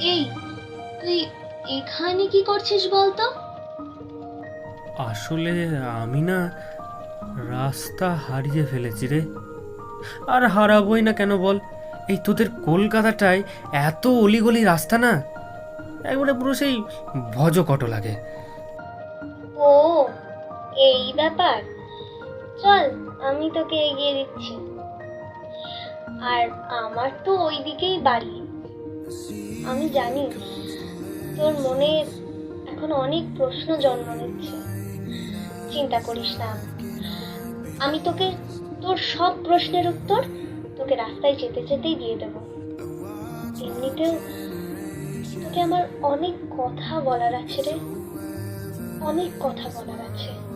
এই তুই এখানে কি করছিস বলতো? আসলে আমি না রাস্তা হারিয়ে ফেলেছি রে। আর হারাবই না কেন বল? এই তোদের কলকাতাটায় এত অলিগলি রাস্তা না একবারে পুরো সেই ভজকট লাগে। ও এই ব্যাপার। চল আমি তোকে এগিয়ে দিচ্ছি। আর আমার তো ওই দিকেই বাড়ি আমি জানি তোর মনে এখন অনেক প্রশ্ন জন্ম নিচ্ছে। চিন্তা করিস না। আমি তোকে তোর সব প্রশ্নের উত্তর তোকে রাস্তায় যেতে যেতেই দিয়ে দেব। এমনিতেও তোকে আমার অনেক কথা বলার আছে রে। অনেক কথা বলার আছে।